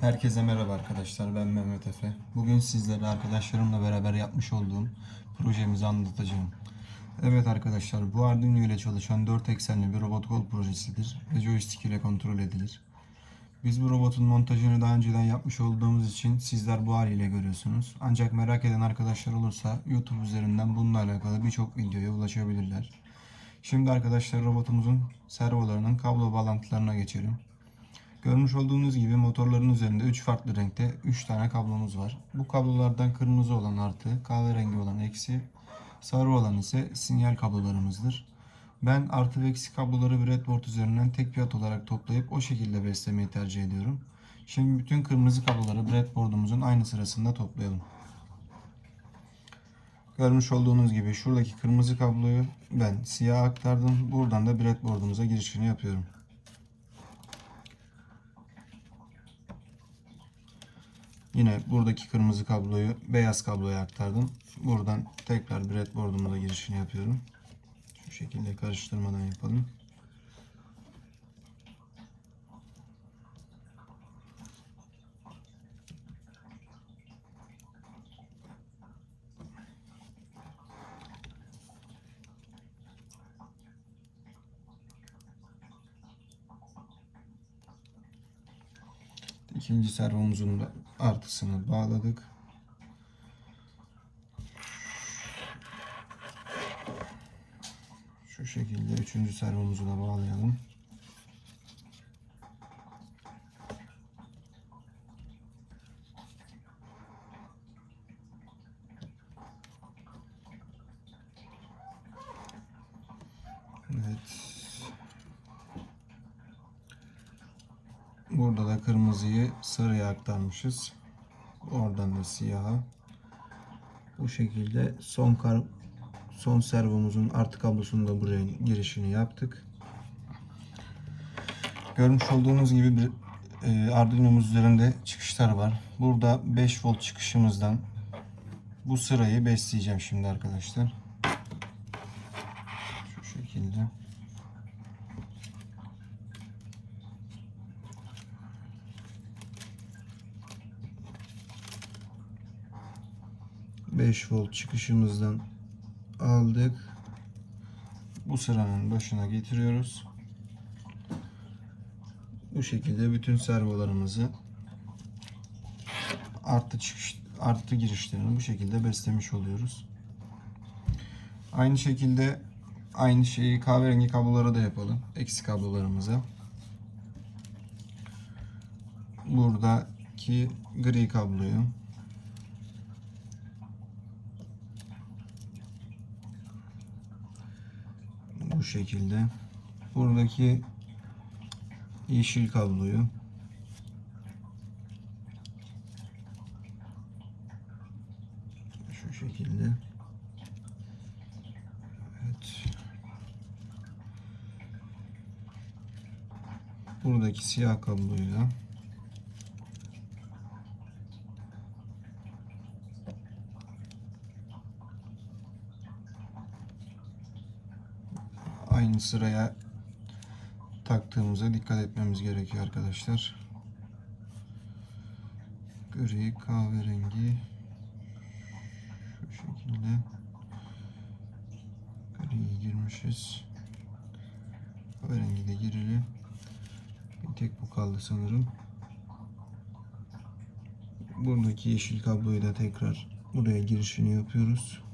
Herkese merhaba arkadaşlar. Ben Mehmet Efe. Bugün sizlere arkadaşlarımla beraber yapmış olduğum projemizi anlatacağım. Evet arkadaşlar bu Arduino ile çalışan 4 eksenli bir robot kol projesidir ve joystick ile kontrol edilir. Biz bu robotun montajını daha önceden yapmış olduğumuz için sizler bu haliyle görüyorsunuz. Ancak merak eden arkadaşlar olursa YouTube üzerinden bununla alakalı birçok videoya ulaşabilirler. Şimdi arkadaşlar robotumuzun servolarının kablo bağlantılarına geçelim. Görmüş olduğunuz gibi motorların üzerinde 3 farklı renkte 3 tane kablomuz var. Bu kablolardan kırmızı olan artı, kahverengi olan eksi, sarı olan ise sinyal kablolarımızdır. Ben artı ve eksi kabloları breadboard üzerinden tek piyat olarak toplayıp o şekilde beslemeyi tercih ediyorum. Şimdi bütün kırmızı kabloları breadboard'umuzun aynı sırasında toplayalım. Görmüş olduğunuz gibi şuradaki kırmızı kabloyu ben siyah aktardım. Buradan da breadboard'umuza girişini yapıyorum. Yine buradaki kırmızı kabloyu beyaz kabloya aktardım. Buradan tekrar breadboard'umuza girişini yapıyorum. Şu şekilde karıştırmadan yapalım. İkinci servomuzun da artısını bağladık. Şu şekilde üçüncü servomuzu da bağlayalım. Evet. Burada da kırmızıyı sarıya aktarmışız. Oradan da siyaha. Bu şekilde son kar son servomuzun artı kablosunu da buraya girişini yaptık. Görmüş olduğunuz gibi bir e, Arduino'muz üzerinde çıkışlar var. Burada 5 volt çıkışımızdan bu sırayı besleyeceğim şimdi arkadaşlar. 5 volt çıkışımızdan aldık. Bu sıranın başına getiriyoruz. Bu şekilde bütün servolarımızı artı çıkış artı girişlerini bu şekilde beslemiş oluyoruz. Aynı şekilde aynı şeyi kahverengi kablolara da yapalım. Eksik kablolarımıza. Buradaki gri kabloyu şekilde. Buradaki yeşil kabloyu şu şekilde. Evet. Buradaki siyah kabloyu da aynı sıraya taktığımıza dikkat etmemiz gerekiyor arkadaşlar. Gri, kahverengi şu şekilde griyi girmişiz. Kahverengi de girili. Bir tek bu kaldı sanırım. Buradaki yeşil kabloyu da tekrar buraya girişini yapıyoruz.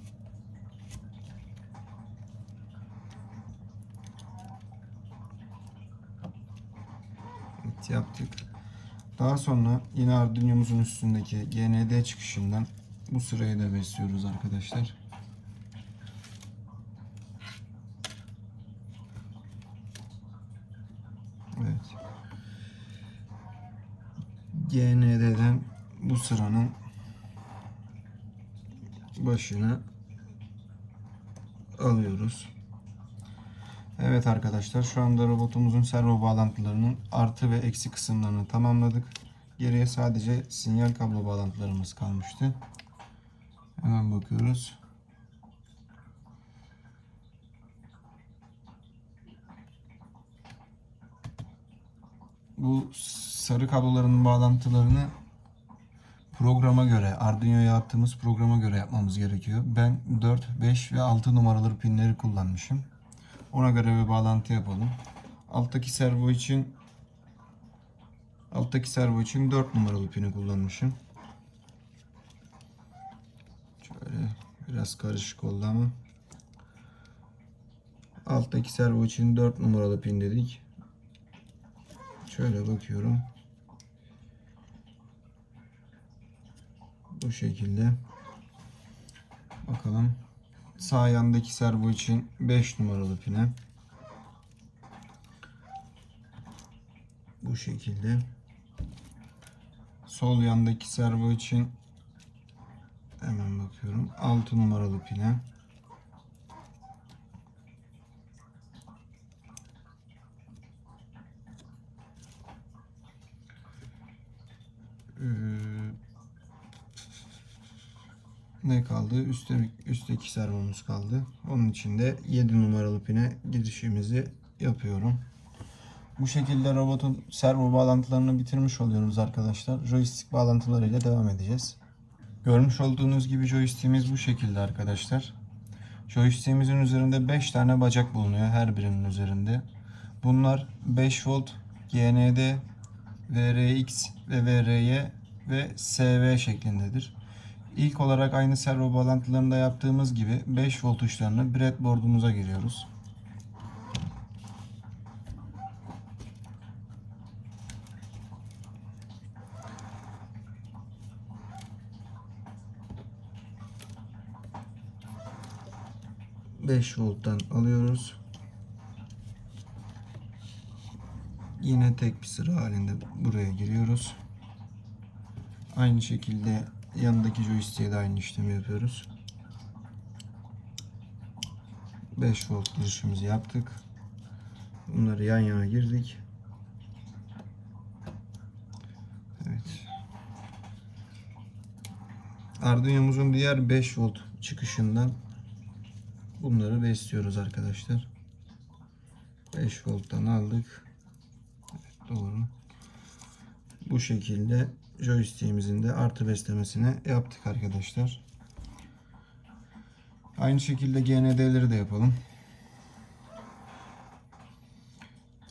Yaptık. Daha sonra yine Arduino'muzun üstündeki GND çıkışından bu sırayı da besliyoruz arkadaşlar. Evet. GND'den bu sıranın başına alıyoruz. Evet arkadaşlar şu anda robotumuzun servo bağlantılarının artı ve eksi kısımlarını tamamladık. Geriye sadece sinyal kablo bağlantılarımız kalmıştı. Hemen bakıyoruz. bu sarı kabloların bağlantılarını programa göre, Arduino'ya attığımız programa göre yapmamız gerekiyor. Ben 4, 5 ve 6 numaralı pinleri kullanmışım. Ona göre bir bağlantı yapalım. Alttaki servo için alttaki servo için 4 numaralı pini kullanmışım. Şöyle biraz karışık oldu ama alttaki servo için 4 numaralı pin dedik. Şöyle bakıyorum. Bu şekilde. Bakalım. Sağ yandaki servo için 5 numaralı pine. Bu şekilde. Sol yandaki servo için hemen bakıyorum. 6 numaralı pine. Ne kaldı? Üstte, üstteki servomuz kaldı. Onun için de 7 numaralı pine girişimizi yapıyorum. Bu şekilde robotun servo bağlantılarını bitirmiş oluyoruz arkadaşlar. Joystick bağlantılarıyla devam edeceğiz. Görmüş olduğunuz gibi joystick'imiz bu şekilde arkadaşlar. Joystick'imizin üzerinde 5 tane bacak bulunuyor her birinin üzerinde. Bunlar 5 volt GND, VRX ve VRY ve SV şeklindedir. İlk olarak aynı servo bağlantılarında yaptığımız gibi 5 volt uçlarını breadboard'umuza giriyoruz. Beş volttan alıyoruz. Yine tek bir sıra halinde buraya giriyoruz. Aynı şekilde yanındaki joystick'e de aynı işlemi yapıyoruz. 5 volt girişimizi yaptık. Bunları yan yana girdik. Evet. Arduino'muzun diğer 5 volt çıkışından bunları besliyoruz arkadaşlar. 5 volttan aldık. Evet, doğru. Bu şekilde joystick'imizin de artı beslemesini yaptık arkadaşlar. Aynı şekilde GND'leri de yapalım.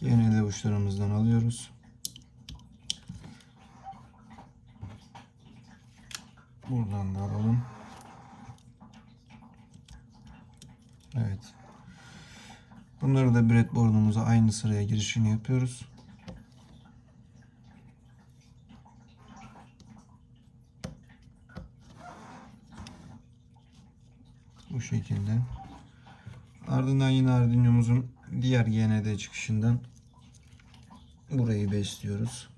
GND uçlarımızdan alıyoruz. Buradan da alalım. Evet. Bunları da breadboard'umuza aynı sıraya girişini yapıyoruz. Şekilde. Ardından yine Arduino'muzun diğer GND çıkışından burayı besliyoruz.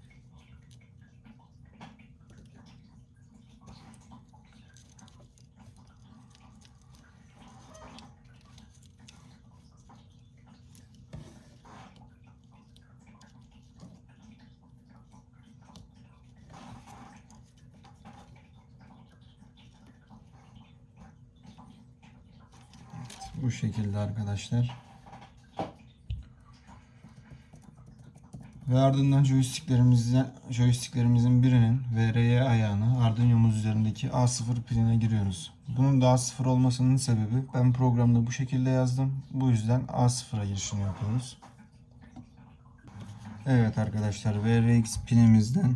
Bu şekilde arkadaşlar. Ve ardından joysticklerimizden joysticklerimizin birinin VRY ayağını Arduino'muz üzerindeki A0 pinine giriyoruz. Bunun da A0 olmasının sebebi ben programda bu şekilde yazdım. Bu yüzden A0'a girişini yapıyoruz. Evet arkadaşlar VRX pinimizden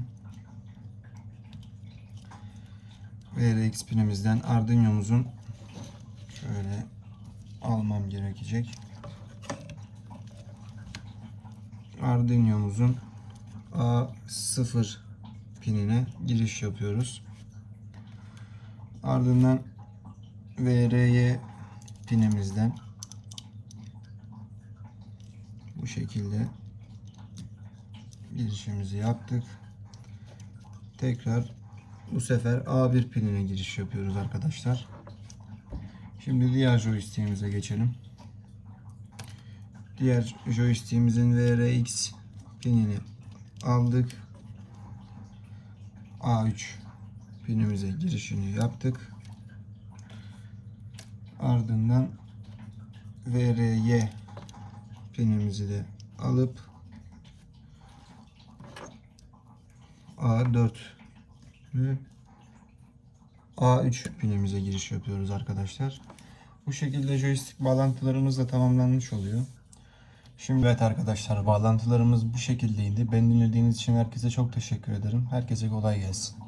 VRX pinimizden Arduino'muzun almam gerekecek. Arduino'muzun A0 pinine giriş yapıyoruz. Ardından VRY pinimizden bu şekilde girişimizi yaptık. Tekrar bu sefer A1 pinine giriş yapıyoruz arkadaşlar. Şimdi diğer joystick'imize geçelim. Diğer joystick'imizin VRX pinini aldık. A3 pinimize girişini yaptık. Ardından VRY pinimizi de alıp A4 ve A3 pinimize giriş yapıyoruz arkadaşlar. Bu şekilde joystick bağlantılarımız da tamamlanmış oluyor. Şimdi evet arkadaşlar bağlantılarımız bu şekildeydi. Beni dinlediğiniz için herkese çok teşekkür ederim. Herkese kolay gelsin.